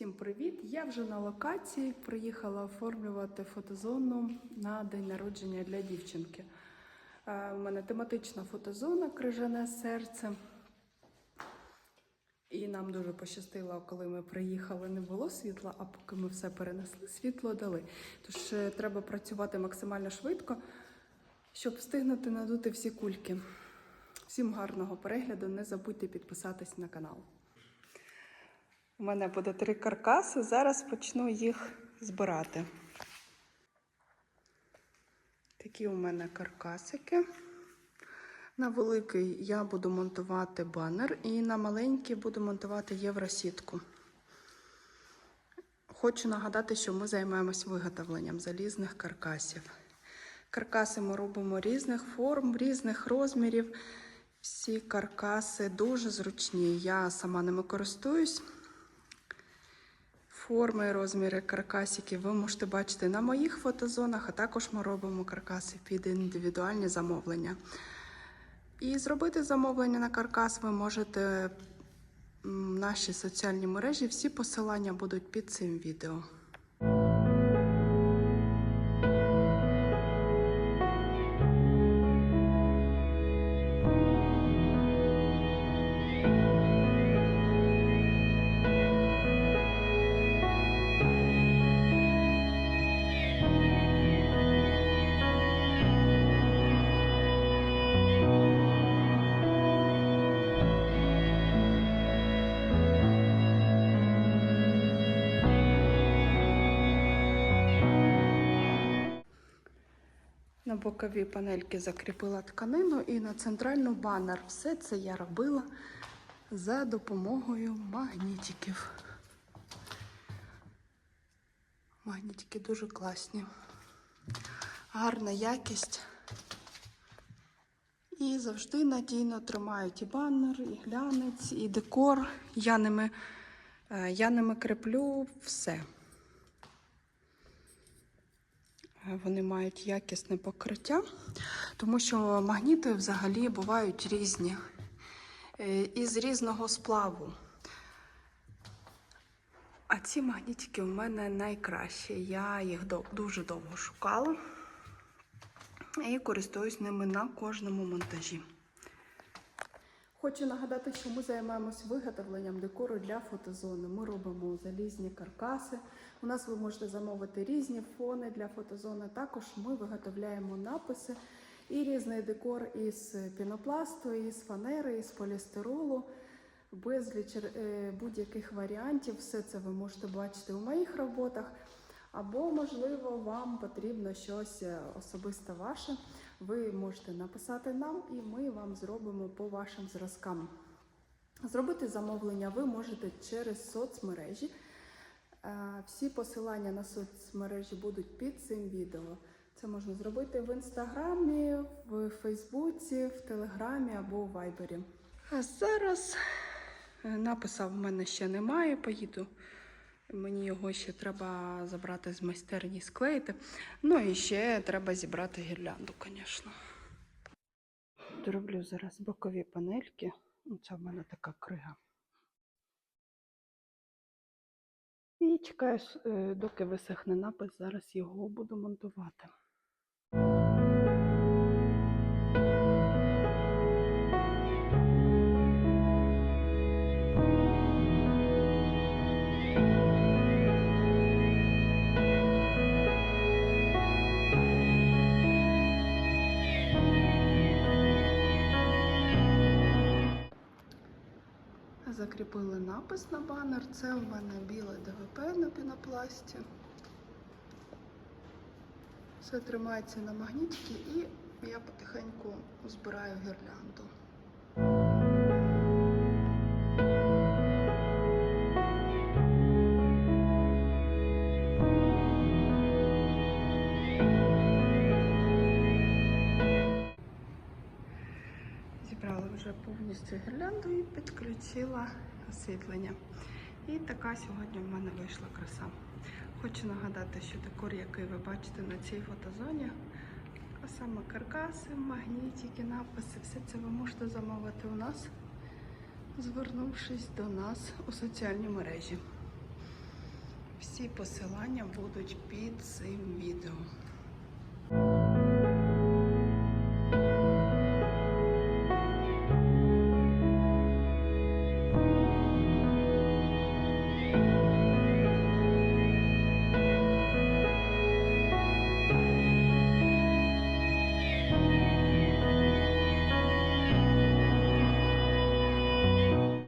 Всім привіт! Я вже на локації. Приїхала оформлювати фотозону на день народження для дівчинки. Е, У мене тематична фотозона Крижане серце. І нам дуже пощастило, коли ми приїхали, не було світла, а поки ми все перенесли, світло дали. Тож е, треба працювати максимально швидко, щоб встигнути надути всі кульки. Всім гарного перегляду! Не забудьте підписатись на канал. У мене буде три каркаси. Зараз почну їх збирати. Такі у мене каркасики. На великий я буду монтувати банер і на маленький буду монтувати євросітку. Хочу нагадати, що ми займаємось виготовленням залізних каркасів. Каркаси ми робимо різних форм, різних розмірів. Всі каркаси дуже зручні. Я сама ними користуюсь. Форми і розміри каркасиків ви можете бачити на моїх фотозонах, а також ми робимо каркаси під індивідуальні замовлення. І зробити замовлення на каркас ви можете в нашій соціальній мережі. Всі посилання будуть під цим відео. На бокові панельки закріпила тканину і на центральну банер. Все це я робила за допомогою магнітиків. Магнітики дуже класні. Гарна якість. І завжди надійно тримають і банер, і глянець, і декор. Я ними, е, я ними креплю все. Вони мають якісне покриття, тому що магніти взагалі бувають різні і із різного сплаву. А ці магнітики в мене найкращі. Я їх дуже довго шукала і користуюсь ними на кожному монтажі. Хочу нагадати, що ми займаємось виготовленням декору для фотозони. Ми робимо залізні каркаси. У нас ви можете замовити різні фони для фотозони. Також ми виготовляємо написи і різний декор із пінопласту, із фанери, із полістиролу. Безліч е, будь-яких варіантів. Все це ви можете бачити у моїх роботах. Або, можливо, вам потрібно щось е, особисто ваше. Ви можете написати нам, і ми вам зробимо по вашим зразкам. Зробити замовлення ви можете через соцмережі. Е, Всі посилання на соцмережі будуть під цим відео. Це можна зробити в інстаграмі, в Фейсбуці, в Телеграмі або в Вайбері. А зараз е, написа в мене ще немає. Поїду. Мені його ще треба забрати з майстерні склеїти. Ну і ще треба зібрати гірлянду, звісно. Дороблю зараз бокові панельки. Ну, Це в мене така крига. І чекаю, е, доки висохне напис, зараз його буду монтувати. Закріпили напис на банер. Це у мене біле ДВП на пінопласті. Все тримається на магнітці і я потихеньку збираю гірлянду. Вже повністю гірлянду і підключила освітлення. І така сьогодні в мене вийшла краса. Хочу нагадати, що декор, який ви бачите на цій фотозоні, а саме каркаси, магнітики, написи, все це ви можете замовити у нас, звернувшись до нас у соціальній мережі. Всі посилання будуть під цим відео.